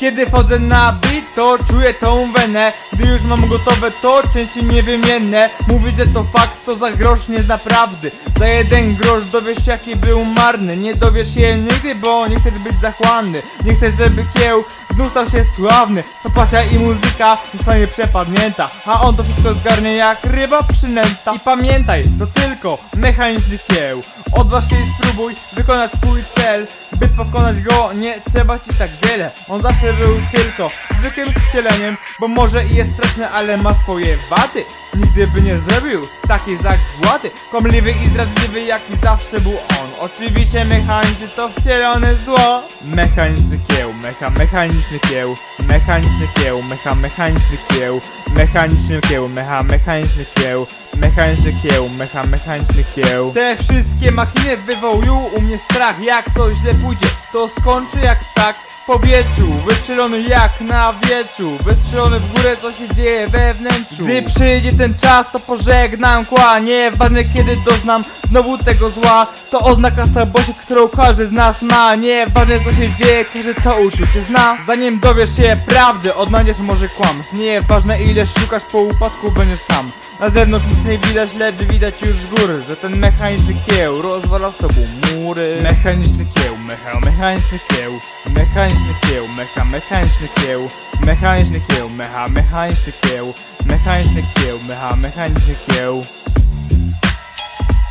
Kiedy wchodzę na beat, to czuję tą wenę. Gdy już mam gotowe, to części niewymienne Mówić, że to fakt, to za grosz nie zna prawdy. Za jeden grosz dowiesz się jaki był marny. Nie dowiesz się nigdy, bo nie chcesz być zachłanny. Nie chcesz, żeby kieł znów stał się sławny To pasja i muzyka zostanie przepadnięta. A on to wszystko zgarnie jak ryba przynęta. I pamiętaj, to tylko mechaniczny kieł. Odważ się i spróbuj wykonać swój cel. By pokonać go nie trzeba ci tak wiele. On zawsze był tylko zwykłym wcieleniem Bo może i jest straszny, ale ma swoje wady. Nigdy by nie zrobił takiej zagłady. Komliwy i zdradliwy jaki zawsze był on. Oczywiście mechaniczny to wcielone zło. Mechaniczny kieł, mecha, mechaniczny kieł. Mechaniczny kieł, mecha, mechaniczny kieł. Mechaniczny kieł, mecha, mechaniczny kieł. Mechaniczny kieł, mecha, mechaniczny kieł. Te wszystkie machiny wywołują u mnie strach Jak to źle pójdzie, to skończy jak tak powietrzu Wystrzelony jak na wietrzu Wystrzelony w górę, co się dzieje we wnętrzu. Gdy przyjdzie ten czas, to pożegnam kła Nieważne kiedy doznam znowu tego zła. To oznaka słabości, którą każdy z nas ma. Nieważne co się dzieje, każdy to uczucie zna. Zanim dowiesz się prawdy, odnajdziesz może kłamstw. Nieważne ile szukasz, po upadku będziesz sam. Na zewnątrz nic nie widać, lecz widać już z góry Że ten mechaniczny kieł rozwala z tobą mury. Mechaniczny kieł, mecha, mechaniczny kieł Mechaniczny kieł, mecha, mechaniczny kieł Mechaniczny kieł, mecha, mechaniczny kieł Mechaniczny kieł, mecha, mechaniczny kieł